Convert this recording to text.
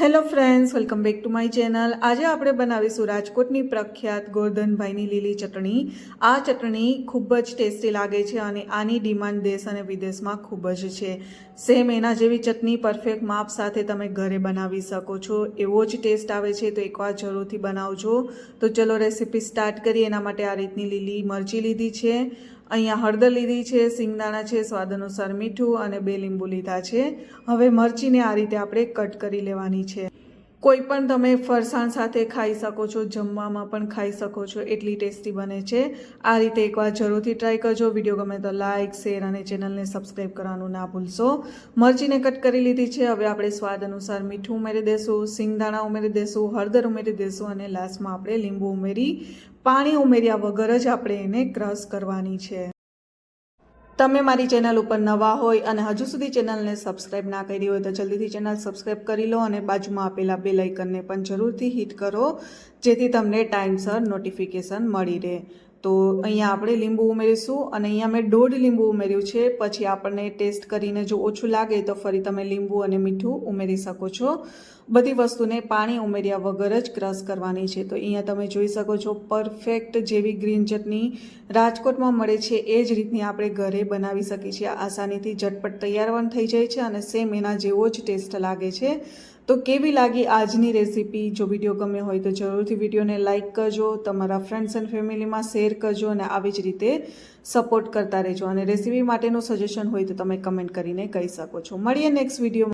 Hello friends welcome back to my channel આજે આપણે બનાવીશું રાજકોટની પ્રખ્યાત ગોરધનભાઈની લીલી ચટણી. આ ચટણી ખૂબ જ ટેસ્ટી લાગે છે અને આની ડિમાન્ડ દેશ અને વિદેશમાં ખૂબ જ છે. સેમ એના જેવી ચટણી પરફેક્ટ માપ સાથે તમે ઘરે બનાવી શકો છો. એવો જ ટેસ્ટ આવે છે, તો એકવાર જરૂરથી બનાવજો. તો ચલો રેસીપી સ્ટાર્ટ કરીએ. એના માટે આ રીતની લીલી મરચી લીધી છે. અહીંયા હળદર લીધી છે, સિંગદાણા છે, સ્વાદ અનુસાર મીઠું અને બે લીંબુ લીધા છે. હવે મરચીને આ રીતે આપણે કટ કરી લેવાની છે. કોઈ પણ તમે ફરસાણ સાથે ખાઈ શકો છો, જમવામાં પણ ખાઈ શકો છો, એટલી ટેસ્ટી બને છે. આ રીતે એકવાર જરૂરથી ટ્રાય કરજો. વીડિયો ગમે તો લાઇક શેર અને ચેનલને સબસ્ક્રાઈબ કરવાનું ના ભૂલશો. મરચીને કટ કરી લીધી છે. હવે આપણે સ્વાદ અનુસાર મીઠું ઉમેરી દઈશું સિંગદાણા ઉમેરી દેશું, હળદર ઉમેરી દેશું અને લાસ્ટમાં આપણે લીંબુ ઉમેરી, પાણી ઉમેર્યા વગર જ આપણે એને ક્રશ કરવાની છે. તમે મારી ચેનલ ઉપર નવા હોય અને હજુ સુધી ચેનલને સબસ્ક્રાઇબ ના કરી હોય તો જલ્દીથી ચેનલ સબસ્ક્રાઇબ કરી લો અને બાજુમાં આપેલા બે લાઇકનને પણ જરૂરથી હિટ કરો, જેથી તમને ટાઈમસર નોટિફિકેશન મળી રહે. તો અહીંયા આપણે લીંબુ ઉમેરીશું અને અહીંયા મેં દોઢ લીંબુ ઉમેર્યું છે. પછી આપણને ટેસ્ટ કરીને જો ઓછું લાગે તો ફરી તમે લીંબુ અને મીઠું ઉમેરી શકો છો. બધી વસ્તુને પાણી ઉમેર્યા વગર જ ક્રશ કરવાની છે. તો અહીંયા તમે જોઈ શકો છો પરફેક્ટ જેવી ગ્રીન ચટણી રાજકોટમાં મળે છે. એ જ રીતની આપણે ઘરે બનાવી શકીએ છીએ. આસાનીથી ઝટપટ તૈયાર પણ થઈ જાય છે અને સેમ એના જેવો જ ટેસ્ટ લાગે છે. તો કેવી લાગી આજની રેસીપી? જો વીડિયો ગમે હોય તો જરૂરથી વિડીયોને લાઇક કરજો, તમારા ફ્રેન્ડ્સ એન્ડ ફેમિલીમાં શેર કરજો અને આવી જ રીતે સપોર્ટ કરતા રહેજો. અને રેસીપી માટેનું સજેશન હોય તો તમે કમેન્ટ કરીને કહી શકો છો. મળીએ નેક્સ્ટ વિડીયોમાં